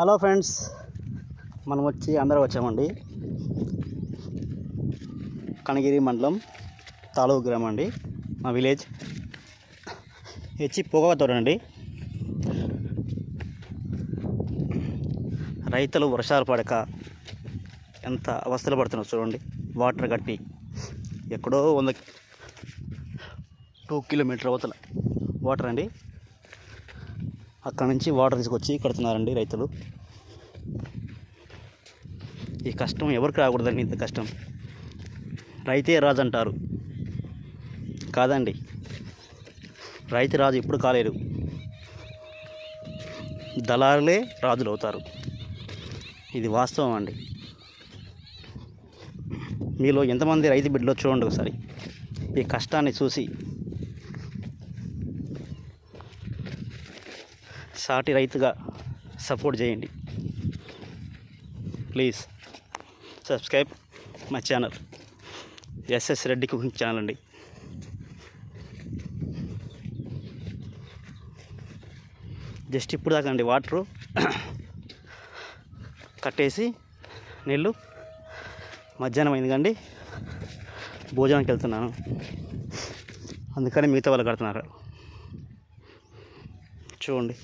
Hello friends మనం వచ్చి అందరూ వచ్చామండి. కనగిరి మండలం తాలూకు గ్రామం అండి. మా విలేజ్ వచ్చి పొగవతోడు అండి రైతులు వర్షాలు పడక ఎంత అవస్థలు పడుతున్నారు చూడండి. వాటర్ కట్టి ఎక్కడో వంద టూ కిలోమీటర్ అవతల వాటర్ అండి. అక్కడ నుంచి వాటర్ తీసుకొచ్చి కడుతున్నారండి రైతులు. ఈ కష్టం ఎవరికి రాకూడదండి ఇంత కష్టం? రైతే రాజు అంటారు. కాదండి. రైతు రాజు ఎప్పుడు కాలేరు? దళారులే రాజులు అవుతారు. ఇది వాస్తవం అండి. మీలో ఎంతమంది రైతు బిడ్డలో చూడండి ఒకసారి. ఈ కష్టాన్ని చూసి సాటి రైతుగా సపోర్ట్ చేయండి. Please subscribe my channel. SS Reddy cooking channel అండి. జస్ట్ ఇప్పుడు దాకా అండి వాటరు కట్టేసి నీళ్ళు మధ్యాహ్నం అయింది కండి. భోజనానికి వెళ్తున్నాను. అందుకని మిగతా వాళ్ళు కడుతున్నారు. చూడండి.